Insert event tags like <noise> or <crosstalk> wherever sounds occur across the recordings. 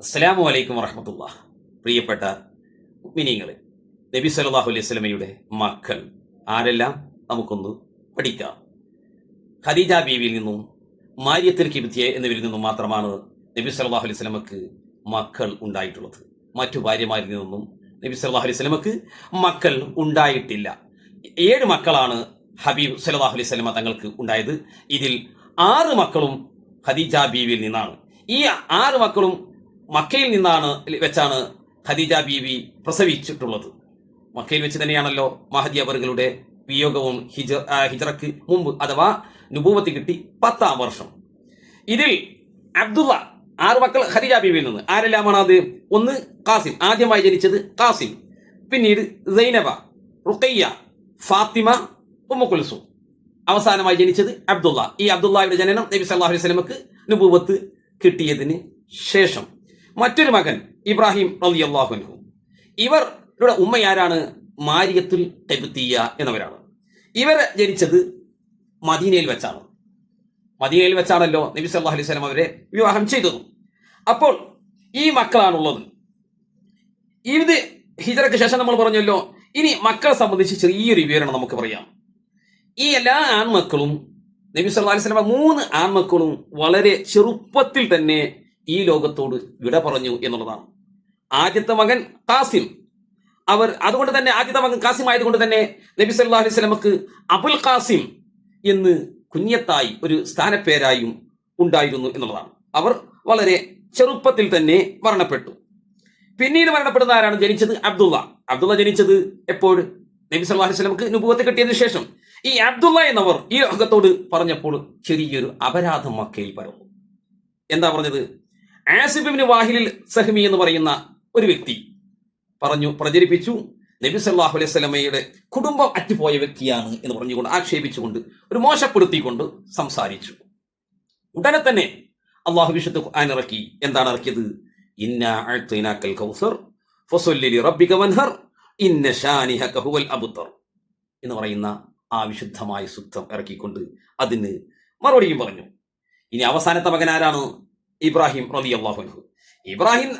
അസ്സലാമു അലൈക്കും വറഹമത്തുള്ള. പ്രിയപ്പെട്ട മിനിങ്ങളെ നബി സല്ലല്ലാഹു അലൈഹി സ്വലമയുടെ മക്കൾ ആരെല്ലാം? നമുക്കൊന്ന് പഠിക്കാം. ഖദീജ ബീവിയിൽ നിന്നും മാര്യത്തിൽ കിബിത്തിയ എന്നിവരിൽ നിന്നും മാത്രമാണ് നബി സല്ലല്ലാഹു അലൈഹി സ്വലമക്ക് മക്കൾ ഉണ്ടായിട്ടുള്ളത്. മറ്റു ഭാര്യമാരിൽ നിന്നും നബി സല്ലല്ലാഹു അലൈഹി സ്വലമക്ക് മക്കൾ ഉണ്ടായിട്ടില്ല. ഏഴ് മക്കളാണ് ഹബീബ് സല്ലല്ലാഹു അലൈഹി സ്വലമ തങ്ങൾക്ക് ഉണ്ടായത്. ഇതിൽ ആറ് മക്കളും ഖദീജ ബീവിയിൽ നിന്നാണ്. ഈ ആറ് മക്കളും മക്കയിൽ നിന്നാണ് വെച്ചാണ് ഖദീജ ബീവി പ്രസവിച്ചിട്ടുള്ളത്. മക്കയിൽ വെച്ച് തന്നെയാണല്ലോ മഹദി അവറുകളുടെ വിയോഗവും ഹിജ ഹിജറക്ക് മുമ്പ് അഥവാ നുപൂവത്ത് കിട്ടി പത്താം വർഷം. ഇതിൽ അബ്ദുള്ള ആറ് മക്കൾ ഖദീജ ബീവിയിൽ നിന്ന്. ആരെല്ലാമാണ് അത്? ഒന്ന് കാസിം ആദ്യമായി ജനിച്ചത് കാസിം പിന്നീട് സൈനബ റുഖയ്യ ഫാത്തിമ ഉമ്മക്കുൽസു കുൽസു. അവസാനമായി ജനിച്ചത് അബ്ദുള്ള. ഈ അബ്ദുള്ളയുടെ ജനനം നബി സല്ലല്ലാഹു അലൈഹി നുബൂവത്ത് കിട്ടിയതിന് ശേഷം. മറ്റൊരു മകൻ ഇബ്രാഹിം റളിയല്ലാഹു അൻഹു. ഇവരുടെ ഉമ്മയാരാണ്? മാരിയത്തുൽ ടെബുത്തിയ എന്നവരാണ്. ഇവർ ജനിച്ചത് മദീനയിൽ വെച്ചാണ്. മദീനയിൽ വെച്ചാണല്ലോ നബി സല്ലാ അലൈഹി സ്വലം അവരെ വിവാഹം ചെയ്തത്. അപ്പോൾ ഈ മക്കളാണുള്ളത്. ഇത് ഹിജറയ്ക്ക് ശേഷം നമ്മൾ പറഞ്ഞല്ലോ ഇനി മക്കളെ സംബന്ധിച്ച് ചെറിയൊരു വിവരണം നമുക്ക് പറയാം. ഈ എല്ലാ ആൺമക്കളും നബി സല്ലാ അലൈഹി വസല്ലം മൂന്ന് ആൺമക്കളും വളരെ ചെറുപ്പത്തിൽ തന്നെ ഈ ലോകത്തോട് വിട പറഞ്ഞു എന്നുള്ളതാണ്. ആദ്യത്തെ മകൻ കാസിം അവർ അതുകൊണ്ട് തന്നെ ആദ്യത്തെ മകൻ കാസിം ആയതുകൊണ്ട് തന്നെ നബി സല്ലല്ലാഹു അലൈഹി വസല്ലമക്ക് അബുൽ കാസിം എന്ന് കുഞ്ഞത്തായി ഒരു സ്ഥാനപ്പേരായും ഉണ്ടായിരുന്നു എന്നുള്ളതാണ്. അവർ വളരെ ചെറുപ്പത്തിൽ തന്നെ മരണപ്പെട്ടു. പിന്നീട് മരണപ്പെടുന്ന ആരാണ്? ജനിച്ചത് അബ്ദുള്ള. അബ്ദുള്ള ജനിച്ചത് എപ്പോൾ? നബി സല്ലല്ലാഹു അലൈഹി വസല്ലമക്ക് നുബുവത്ത് കിട്ടിയതിനു ശേഷം. ഈ അബ്ദുള്ള എന്നവർ ഈ ലോകത്തോട് പറഞ്ഞപ്പോൾ ചെറിയൊരു അപരാധം മക്കയിൽ പരന്നു. എന്താ പറഞ്ഞത്? ആസിബിന് വാഹിലിൽ സഹ്മി എന്ന് പറയുന്ന ഒരു വ്യക്തി പറഞ്ഞു പ്രചരിപ്പിച്ചു. നബി സല്ലാഹു അലൈഹി സ്വലമയുടെ കുടുംബം അറ്റുപോയ വ്യക്തിയാണ് എന്ന് പറഞ്ഞുകൊണ്ട് ആക്ഷേപിച്ചുകൊണ്ട് ഒരു മോശപ്പെടുത്തിക്കൊണ്ട് സംസാരിച്ചു. ഉടനെ തന്നെ അള്ളാഹു വിശുദ്ധ ഖുർആൻ എന്താണ് ഇറക്കിയത്? ഇന്ന കൗസർ വൻഹർ ഇന്ന കഹുവൽ അബ്തർ എന്ന് പറയുന്ന ആ വിശുദ്ധമായ സുദ്ധം ഇറക്കിക്കൊണ്ട് അതിന് മറുപടിയും പറഞ്ഞു. ഇനി അവസാനത്തെ മകൻ ആരാണ് ഇബ്രാഹിം റബി അള്ളാഹുൻഹു ഇബ്രാഹിം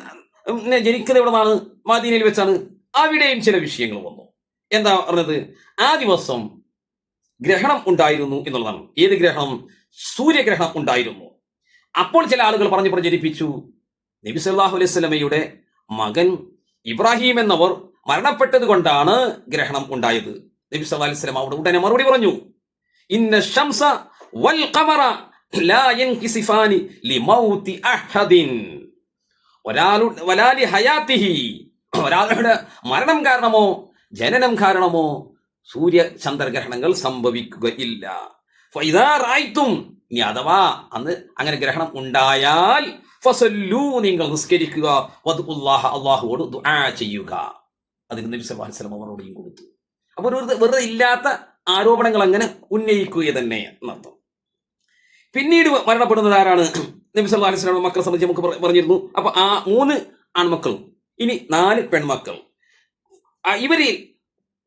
ജനിക്കുന്ന എവിടെ നിന്നാണ് മദീനയിൽ വെച്ചാണ്. അവിടെയും ചില വിഷയങ്ങൾ വന്നു. എന്താ പറഞ്ഞത്? ആ ദിവസം ഗ്രഹണം ഉണ്ടായിരുന്നു എന്നുള്ളതാണ്. ഏത് ഗ്രഹണം? സൂര്യഗ്രഹണം ഉണ്ടായിരുന്നു. അപ്പോൾ ചില ആളുകൾ പറഞ്ഞു പ്രചരിപ്പിച്ചു നബി സല്ലാഹു അലൈഹി സ്വലമയുടെ മകൻ ഇബ്രാഹിം എന്നവർ മരണപ്പെട്ടത് കൊണ്ടാണ് ഗ്രഹണം ഉണ്ടായത്. നബി സല്ലാ അലൈഹി സ്വലം അവിടെ ഉടനെ മറുപടി പറഞ്ഞു. ഇന്ന ശംസ വൽ ഖമറ ലാ യൻകിസിഫാനി ലിമൗതി അഹദിൻ. ഒരാളു വലാലി ഹയാത്തിഹി. ഒരാളുടെ മരണം കാരണമോ ജനനം കാരണമോ സൂര്യ ചന്ദ്രഗ്രഹണങ്ങൾ സംഭവിക്കുകയില്ല. ഫൈദാ റായ്ത്തും ഇനി അഥവാ അന്ന് അങ്ങനെ ഗ്രഹണം ഉണ്ടായാൽ ഫസല്ലു നിങ്ങൾ നിസ്കരിക്കുക അള്ളാഹുവോട് ചെയ്യുക. അതിന് നബി മറുപടിയും കൊടുത്തു. അപ്പോൾ വെറുതെ വെറുതെ ഇല്ലാത്ത ആരോപണങ്ങൾ അങ്ങനെ ഉന്നയിക്കുക തന്നെ എന്നർത്ഥം. പിന്നീട് മരണപ്പെടുന്നത് ആരാണ്? സല്ലല്ലാഹു അലൈഹി മക്കളെ സംബന്ധിച്ച് നമുക്ക് പറഞ്ഞിരുന്നു. അപ്പൊ ആ മൂന്ന് ആൺമക്കളും ഇനി നാല് പെൺമക്കൾ ഇവരിൽ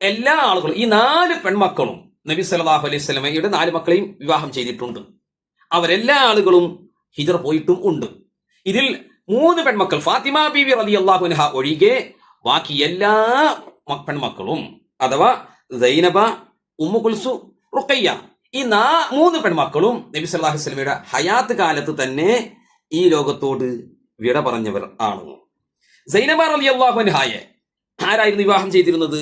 എല്ലാ ആളുകളും ഈ നാല് പെൺമക്കളും നബി സല്ലല്ലാഹു അലൈഹി സ്വലമയുടെ നാല് മക്കളെയും വിവാഹം ചെയ്തിട്ടുണ്ട്. അവരെല്ലാ ആളുകളും ഹിജർ പോയിട്ടും ഉണ്ട്. ഇതിൽ മൂന്ന് പെൺമക്കൾ ഫാത്തിമ ബീവി റളിയല്ലാഹു അള്ളാഹുനഹ ഒഴികെ ബാക്കി എല്ലാ പെൺമക്കളും അഥവാ സൈനബ ഉമ്മു റുഖയ്യ ഈ നാ മൂന്ന് പെൺമക്കളും നബി സല്ലല്ലാഹു അലൈഹി വസല്ലമയുടെ ഹയാത്ത് കാലത്ത് തന്നെ ഈ ലോകത്തോട് വിട പറഞ്ഞവർ ആണ് സൈനബ റളിയല്ലാഹു അൻഹായെ ആരായിരുന്നു വിവാഹം ചെയ്തിരുന്നത്?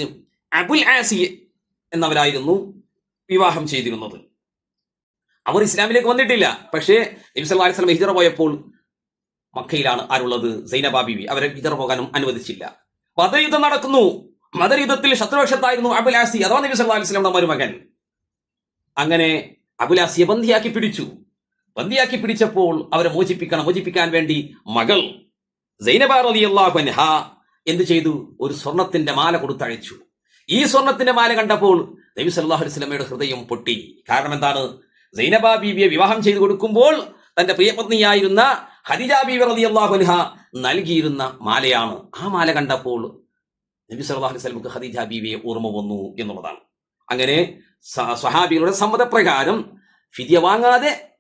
അബുൽ ആസി എന്നവരായിരുന്നു വിവാഹം ചെയ്തിരുന്നത്. അവർ ഇസ്ലാമിലേക്ക് വന്നിട്ടില്ല. പക്ഷേ നബി സല്ലല്ലാഹു അലൈഹി വസല്ലം ഹിജറ പോയപ്പോൾ മക്കയിലാണ് ആരുള്ളത്? സൈനബ ബിവി. അവരെ ഹിജറ പോകാനും അനുവദിച്ചില്ല. ബദർ യുദ്ധം നടക്കുന്നു. ബദർ യുദ്ധത്തിൽ ശത്രുപക്ഷത്തായിരുന്നു അബുൽ ആസി അഥവാ നബി സല്ലല്ലാഹു അലൈഹി വസല്ലം മരുമകൻ. അങ്ങനെ അബുലാസിയെ ബന്ധിയാക്കി പിടിച്ചു. ബന്ധിയാക്കി പിടിച്ചപ്പോൾ അവരെ മോചിപ്പിക്കണം മോചിപ്പിക്കാൻ വേണ്ടി മകൾ സൈനബ റളിയല്ലാഹു അൻഹ എന്ത് ചെയ്തു? ഒരു സ്വർണത്തിന്റെ മാല കൊടുത്തഴിച്ചു ഈ സ്വർണത്തിന്റെ മാല കണ്ടപ്പോൾ നബി സല്ലല്ലാഹു അലൈഹി വസല്ലമയുടെ ഹൃദയം പൊട്ടി. കാരണം എന്താണ്? സൈനബ ബീവിയെ വിവാഹം ചെയ്തു കൊടുക്കുമ്പോൾ തന്റെ പ്രിയപത്നിയായിരുന്ന ഖദീജ ബീവി റളിയല്ലാഹു അള്ളാഹുലഹ നൽകിയിരുന്ന മാലയാണ്. ആ മാല കണ്ടപ്പോൾ നബി സല്ലല്ലാഹു അലൈഹി വസല്ലമക്ക് ഖദീജ ബീവിയെ ഓർമ്മ വന്നു എന്നുള്ളതാണ്. അങ്ങനെ സ്വഹാബികളുടെ സമ്മതപ്രകാരം ഫിദിയ വാങ്ങാതെ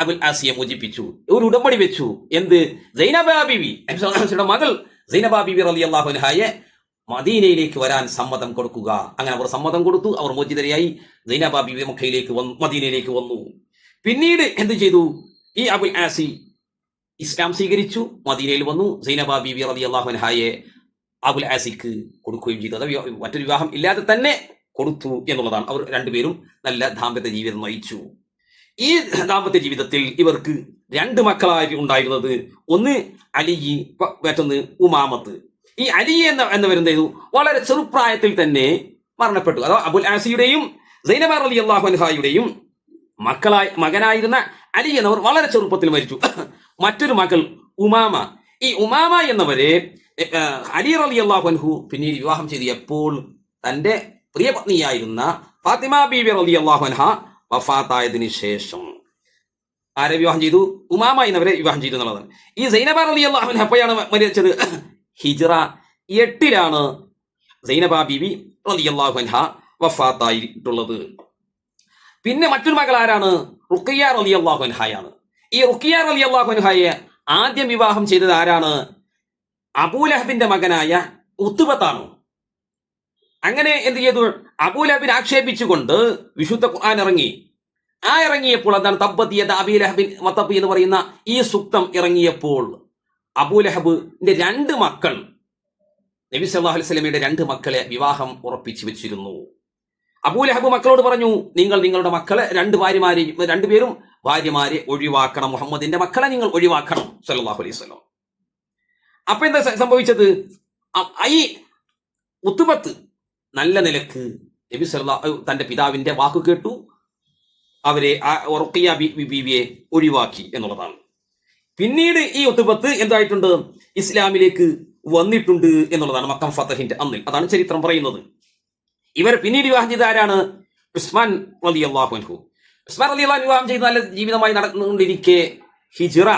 അബുൽ ആസിയെ മോചിപ്പിച്ചു. ഒരു ഉടമ്പടി വെച്ചു. എന്ത്? സല്ലല്ലാഹു മകൾ സൈനബ അലി റളിയല്ലാഹു അൻഹയെ മദീനയിലേക്ക് വരാൻ സമ്മതം കൊടുക്കുക. അങ്ങനെ അവർ സമ്മതം കൊടുത്തു. അവർ മോചിതരയായി സൈനബ മുഖയിലേക്ക് വന്നു മദീനയിലേക്ക് വന്നു. പിന്നീട് എന്ത് ചെയ്തു? ഈ അബുൽ ആസി ഇസ്ലാം സ്വീകരിച്ചു മദീനയിൽ വന്നു. സൈനബ അലി റളിയല്ലാഹു അൻഹയെ അബുൽ ആസിക്ക് കൊടുക്കുകയും ചെയ്തു. അത് മറ്റൊരു വിവാഹം ഇല്ലാതെ തന്നെ കൊടുത്തു എന്നുള്ളതാണ്. അവർ രണ്ടുപേരും നല്ല ദാമ്പത്യ ജീവിതം നയിച്ചു. ഈ ദാമ്പത്യ ജീവിതത്തിൽ ഇവർക്ക് രണ്ട് മക്കളായി ഉണ്ടായിരുന്നത് ഒന്ന് അലി മറ്റൊന്ന് ഉമാമത്ത്. ഈ അലി എന്ന എന്ന് വരുന്ന ചെയ്തു വളരെ ചെറുപ്രായത്തിൽ തന്നെ മരണപ്പെട്ടു. അഥവാ അബുൽ ആസിയുടെയും സൈനബ അലി അള്ളാഹുൻഹായുടെയും മക്കളായി മകനായിരുന്ന അലി എന്നവർ വളരെ ചെറുപ്പത്തിൽ മരിച്ചു. മറ്റൊരു മകൾ ഉമാമ. ഈ ഉമാമ എന്നവരെ അലി അലി അള്ളാഹുൻഹു പിന്നീട് വിവാഹം ചെയ്തപ്പോൾ തന്റെ പ്രിയ പത്നിയായിരുന്ന ഫാത്തിമ ബീബി റലി അള്ളാഹുൻഹ വഫാത്തായതിനു ശേഷം ആരെ വിവാഹം ചെയ്തു? ഉമാമ എന്നവരെ വിവാഹം ചെയ്തു എന്നുള്ളതാണ്. ഈ സൈനബ റലി അള്ളാഹുഹ എപ്പോഴാണ് മരിച്ചത്? ഹിജറ എട്ടിലാണ് സൈനബ ബീബി റലി അള്ളാഹുൻഹ വഫാത്തായിട്ടുള്ളത്. പിന്നെ മറ്റൊരു മകൾ ആരാണ്? റുക്കിയ റലി അള്ളാഹുൻഹായാണ് ഈ റുക്കിയ റലി അള്ളാഹുൻഹായെ ആദ്യം വിവാഹം ചെയ്തത് ആരാണ്? അബൂലഹബിന്റെ മകനായ ഉത്തുബത്താണ്. അങ്ങനെ എന്ത് ചെയ്തു? അബൂലഹബിൻ ആക്ഷേപിച്ചുകൊണ്ട് വിശുദ്ധ ഖുർആൻ ഇറങ്ങി. ആ ഇറങ്ങിയപ്പോൾ എന്താണ്? തബ്ബത്തിയത് അബീലഹബിൻ മത്തബി എന്ന് പറയുന്ന ഈ സുക്തം ഇറങ്ങിയപ്പോൾ അബൂലഹബിന്റെ രണ്ട് മക്കൾ നബി സല്ലല്ലാഹു അലൈഹി വസല്ലമയുടെ രണ്ട് മക്കളെ വിവാഹം ഉറപ്പിച്ചു വെച്ചിരുന്നു. അബൂലഹബ് മക്കളോട് പറഞ്ഞു നിങ്ങൾ നിങ്ങളുടെ മക്കളെ രണ്ട് ഭാര്യമാരെ രണ്ടുപേരും ഭാര്യമാരെ ഒഴിവാക്കണം. മുഹമ്മദിന്റെ മക്കളെ നിങ്ങൾ ഒഴിവാക്കണം. സല്ലല്ലാഹു അലൈഹി വസല്ലം. അപ്പൊ എന്താ സംഭവിച്ചത്? ഈ ഉത്തുബത്ത് നല്ല നിലയ്ക്ക് നബി സല്ലാ തന്റെ പിതാവിന്റെ വാക്ക് കേട്ടു. അവരെ ഉറക്കിയ ബീവിയെ ഒഴിവാക്കി എന്നുള്ളതാണ്. പിന്നീട് ഈ ഒത്തുപത്ത് എന്തായിട്ടുണ്ട്? ഇസ്ലാമിലേക്ക് വന്നിട്ടുണ്ട് എന്നുള്ളതാണ് മക്കം ഫത്തഹിന്റെ അന്നിൽ. അതാണ് ചരിത്രം പറയുന്നത്. ഇവർ പിന്നീട് വിവാഹം ചെയ്ത ആരാണ്? ഉസ്മാൻ അലി അള്ളാഹു അൻഹു. ഉസ്മാൻ അലി അള്ളാഹു വിവാഹം ചെയ്ത് നല്ല ജീവിതമായി നടന്നുകൊണ്ടിരിക്കെ ഹിജിറ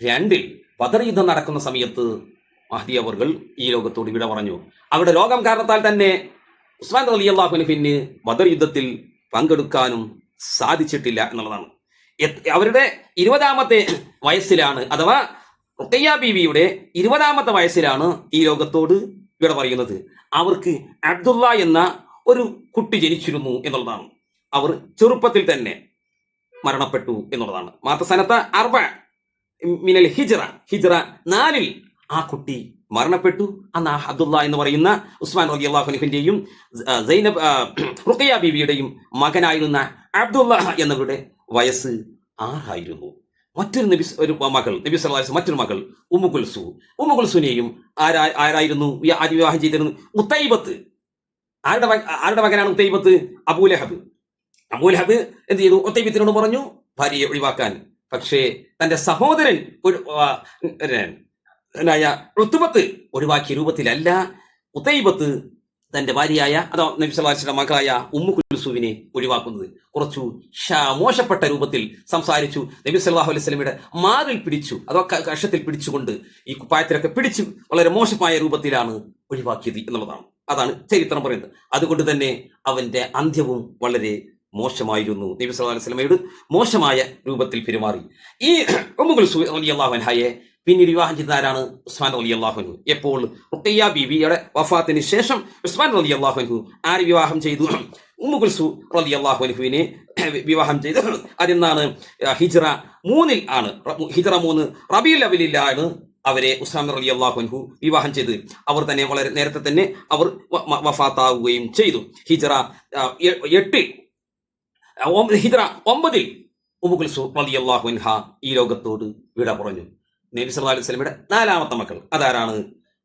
രണ്ടിൽ ബദർ യുദ്ധം നടക്കുന്ന സമയത്ത് മഹദി അവർകൾ ഈ ലോകത്തോട് വിട പറഞ്ഞു. അവരുടെ രോഗം കാരണത്താൽ തന്നെ ഉസ്മാൻ അലി അള്ളാഹുനുഹിന് ബദർ യുദ്ധത്തിൽ പങ്കെടുക്കാനും സാധിച്ചിട്ടില്ല എന്നുള്ളതാണ്. അവരുടെ ഇരുപതാമത്തെ വയസ്സിലാണ് അഥവാ റുക്കയ്യ ബീവിയുടെ ഇരുപതാമത്തെ വയസ്സിലാണ് ഈ ലോകത്തോട് ഇവിടെ പറയുന്നത്. അവർക്ക് അബ്ദുള്ള എന്ന ഒരു കുട്ടി ജനിച്ചിരുന്നു എന്നുള്ളതാണ്. അവർ ചെറുപ്പത്തിൽ തന്നെ മരണപ്പെട്ടു എന്നുള്ളതാണ്. മാത്തസ്ഥാനത്ത് അർബ മിനൽ ഹിജ്റ. ഹിജ്റ നാലിൽ ആ കുട്ടി മരണപ്പെട്ടു. അന്ന് അബ്ദുള്ള എന്ന് പറയുന്ന ഉസ്മാൻ അലി അള്ളാഹുലിഹിന്റെയും സൈനബ് റുഖയ ബീവിയുടെയും മകനായിരുന്ന അബ്ദുള്ള എന്നവരുടെ വയസ്സ് ആറായിരുന്നു. മറ്റൊരു നബി ഒരു മകൾ നബി സല്ലല്ലാഹു മറ്റൊരു മകൾ ഉമ്മു കുൽസു. ആരാ ആരായിരുന്നു? ആര് വിവാഹം ചെയ്തിരുന്നു ഉത്തൈബത്ത് ആരുടെ ആരുടെ മകനാണ് ഉത്തൈബത്ത് അബൂലഹബ് അബൂലഹബ് എന്ത് ചെയ്തു? ഉത്തൈബത്തിനോട് പറഞ്ഞു ഭാര്യയെ ഒഴിവാക്കാൻ. പക്ഷേ തന്റെ സഹോദരൻ ഋത്തുബത്ത് ഒഴിവാക്കിയ രൂപത്തിലല്ല ഉത്തൈബത്ത് തന്റെ ഭാര്യയായ അതോ നബി സല്ലാസിന്റെ മകളായ ഉമ്മു കുൽസുവിനെ ഒഴിവാക്കുന്നത്. കുറച്ചു മോശപ്പെട്ട രൂപത്തിൽ സംസാരിച്ചു. നബി സല്ലാഹു അലൈഹി സ്വലമിയുടെ മാറിൽ പിടിച്ചു അതോ കഷത്തിൽ പിടിച്ചുകൊണ്ട് ഈ കുപ്പായത്തിലൊക്കെ പിടിച്ചു വളരെ മോശമായ രൂപത്തിലാണ് ഒഴിവാക്കിയത് എന്നുള്ളതാണ്. അതാണ് ചരിത്രം പറയുന്നത്. അതുകൊണ്ട് തന്നെ അവന്റെ അന്ത്യവും വളരെ മോശമായിരുന്നു. നബി സല്ലല്ലാഹു അലൈഹി സ്വലമയോട് മോശമായ രൂപത്തിൽ പെരുമാറി. ഈ ഉമ്മു അലി അള്ളാഹു അൻഹയെ പിന്നീട് വിവാഹം ചെയ്ത ആരാണ് ഉസ്മാൻ അലി അള്ളാഹുനു എപ്പോൾ? റുക്കയ്യ ബീവിയുടെ വഫാത്തിന് ശേഷം ഉസ്മാൻ അലി അള്ളാഹുനു ആര് വിവാഹം ചെയ്തു? ഉമ്മു കുൽസു റലി അള്ളാഹുനുഹുവിനെ വിവാഹം ചെയ്ത്. അതെന്നാണ് ഹിജ്റ മൂന്നിൽ ആണ്. ഹിജ്റ മൂന്ന് റബിയുൽ അവലിലാണ് അവരെ ഉസ്മാൻ അലി അള്ളാഹുൻഹു വിവാഹം ചെയ്ത് അവർ തന്നെ വളരെ നേരത്തെ തന്നെ അവർ വഫാത്താവുകയും ചെയ്തു. ഹിജ്റ എട്ടിൽ ഹിജ്റ ഒമ്പതിൽ ഉമുകുൽസു റലി അള്ളാഹുൻഹ ഈ ലോകത്തോട് വിട പറഞ്ഞു നബി സല്ലാ അലൈഹി സ്വലമിയുടെ നാലാമത്തെ മക്കൾ. അതാരാണ്?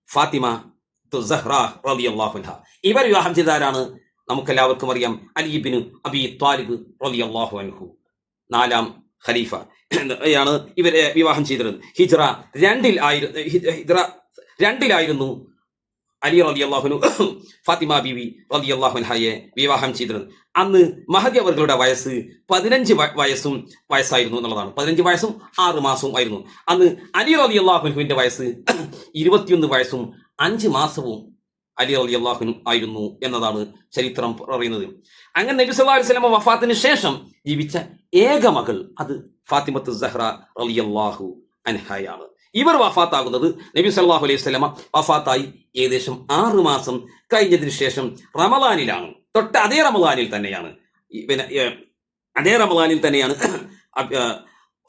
ഫാത്തിമ തുസഹ്റ റളിയല്ലാഹു അൻഹ. ഇവർ വിവാഹം ചെയ്ത ആരാണ് നമുക്കെല്ലാവർക്കും അറിയാം അലിബിന് അബി ത്വാലിബ് റളിയല്ലാഹു അൻഹു. നാലാം ഖലീഫ. യാണ് ഇവരെ വിവാഹം ചെയ്തിരുന്നത് ഹിജ്റ രണ്ടിൽ ആയിരുന്നു ഹിജ്റ രണ്ടിലായിരുന്നു അലി റതി അള്ളാഹുനു <coughs> ഫാത്തിമ ബീവി റതി അള്ളാഹുൻഹായെ വിവാഹം ചെയ്തിരുന്നത് അന്ന് മഹദി അവർകളുടെ വയസ്സ് പതിനഞ്ച് വയസ്സും വയസ്സായിരുന്നു എന്നുള്ളതാണ്. പതിനഞ്ച് വയസ്സും ആറ് മാസവും ആയിരുന്നു. അന്ന് അലി റതി അള്ളാഹുനുവിന്റെ വയസ്സ് <coughs> ഇരുപത്തിയൊന്ന് വയസ്സും അഞ്ച് മാസവും അലി അലി ആയിരുന്നു എന്നതാണ് ചരിത്രം പറയുന്നത്. അങ്ങനെ നബി സല്ലാ അലിസ്ലാമ വഫാത്തിന് ശേഷം ജീവിച്ച ഏക മകൾ അത് ഫാത്തിമത്ത് സഹ്റ അലി അള്ളാഹു അൻഹായാണ്. ഇവർ വഫാത്താകുന്നത് നബി സല്ലാഹു അലൈഹി സ്വലമ വഫാത്തായി ഏകദേശം ആറ് മാസം കഴിഞ്ഞതിന് ശേഷം റമലാനിലാണ് തൊട്ട് അതേ റമലാനിൽ തന്നെയാണ്. പിന്നെ അതേ റമലാനിൽ തന്നെയാണ്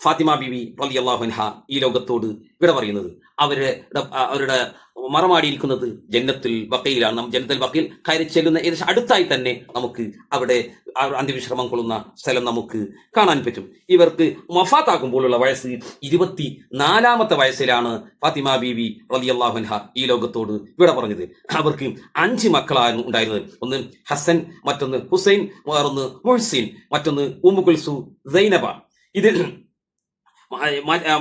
ഫാത്തിമ ബിബി റളിയല്ലാഹു അള്ളാഹുൻഹ ഈ ലോകത്തോട് ഇവിടെ പറയുന്നത്. അവരുടെ അവരുടെ മറമാടിയിരിക്കുന്നത് ജന്നത്തുൽ ബക്കയിലാണ് നാം ജന്നത്തുൽ ബക്കയിൽ കയറി ചെല്ലുന്ന ഏകദേശം അടുത്തായി തന്നെ നമുക്ക് അവിടെ അന്ത്യവിശ്രമം കൊള്ളുന്ന സ്ഥലം നമുക്ക് കാണാൻ പറ്റും. ഇവർക്ക് മഫാത്താക്കുമ്പോഴുള്ള വയസ്സ് ഇരുപത്തി നാലാമത്തെ വയസ്സിലാണ് ഫാത്തിമ ബീവി റലി അള്ളാഹുൻഹ ഈ ലോകത്തോട് ഇവിടെ പറഞ്ഞത്. അവർക്ക് അഞ്ച് മക്കളായിരുന്നു ഉണ്ടായിരുന്നത്. ഒന്ന് ഹസൻ മറ്റൊന്ന് ഹുസൈൻ വേറൊന്ന് മുഹ്സിൻ മറ്റൊന്ന് ഉമ്മു കുൽസു സൈനബ. ഇതിൽ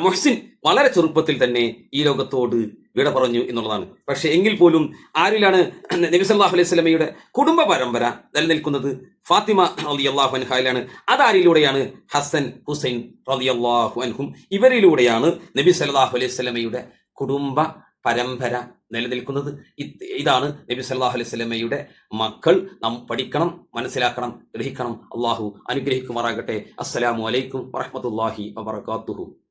മൊഹ്സിൻ വളരെ ചെറുപ്പത്തിൽ തന്നെ ഈ ലോകത്തോട് വിട പറഞ്ഞു എന്നുള്ളതാണ്. പക്ഷെ എങ്കിൽ പോലും ആരിലാണ് നബി സല്ലല്ലാഹു അലൈഹി സ്വലമയുടെ കുടുംബ പരമ്പര നിലനിൽക്കുന്നത്? ഫാത്തിമ റളിയല്ലാഹു അൻഹായിലാണ്. അതാരിലൂടെയാണ് ഹസൻ ഹുസൈൻ റളിയല്ലാഹു അൻഹും ഇവരിലൂടെയാണ് നബി സല്ലല്ലാഹു അലൈഹി സ്വലമയുടെ കുടുംബ പരമ്പര നിലനിൽക്കുന്നത്. ഇതാണ് നബി സല്ലാഹു അലൈഹി സ്വലമയുടെ മക്കൾ നാം പഠിക്കണം മനസ്സിലാക്കണം ഗ്രഹിക്കണം. അള്ളാഹു അനുഗ്രഹിക്കുമാറാകട്ടെ. അസ്സലാമു അലൈക്കും വറഹ്മത്തുള്ളാഹി വബറകാതുഹു.